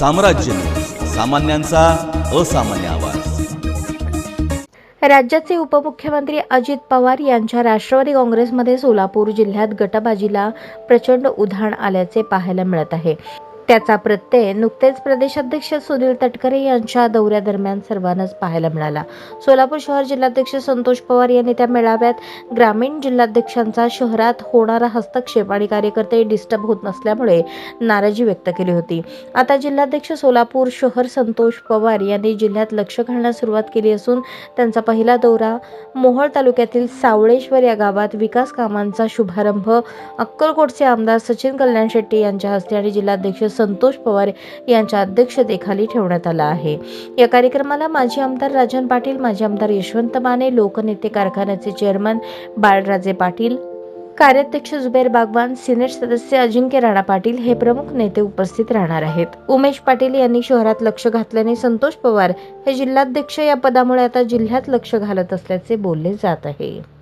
साम्राज्य. सामान्यांचा असामान्य आवाज. राज्याचे उपमुख्यमंत्री अजित पवार यांच्या राष्ट्रवादी काँग्रेसमध्ये सोलापूर जिल्ह्यात गटबाजीला प्रचंड उधाण आल्याचे पाहायला मिळत आहे. त्याचा प्रत्यय नुकतेच प्रदेशाध्यक्ष सुनील तटकरे यांच्या दौऱ्यादरम्यान सर्वांनाच पाहायला मिळाला. सोलापूर शहर जिल्हाध्यक्ष संतोष पवार यांनी त्या मेळाव्यात ग्रामीण जिल्हाध्यक्षांचा शहरात होणारा हस्तक्षेप आणि कार्यकर्ते डिस्टर्ब होत नसल्यामुळे नाराजी व्यक्त केली होती. आता जिल्हाध्यक्ष सोलापूर शहर संतोष पवार यांनी जिल्ह्यात लक्ष घालण्यास सुरुवात केली असून त्यांचा पहिला दौरा मोहोळ तालुक्यातील सावळेश्वर या गावात विकास कामांचा शुभारंभ अक्कलकोटचे आमदार सचिन कल्याण शेट्टी यांच्या हस्ते आणि जिल्हाध्यक्ष संतोष पवार यांच्या अध्यक्षतेखाली ठेवण्यात आला आहे. या कार्यक्रमाला माजी आमदार राजन पाटील माजी आमदार यशवंत माने लोकनेते कारखान्याचे चेअरमन बाळराजे पाटील कार्याध्यक्ष जुबेर बागवान सिनेट सदस्य अजिंक्य राणा पाटील हे प्रमुख नेते उपस्थित राहणार आहेत. उमेश पाटील यांनी शहरात लक्ष घातल्याने संतोष पवार हे जिल्हाध्यक्ष या पदामुळे आता जिल्ह्यात लक्ष घालत असल्याचे बोलले जात आहे.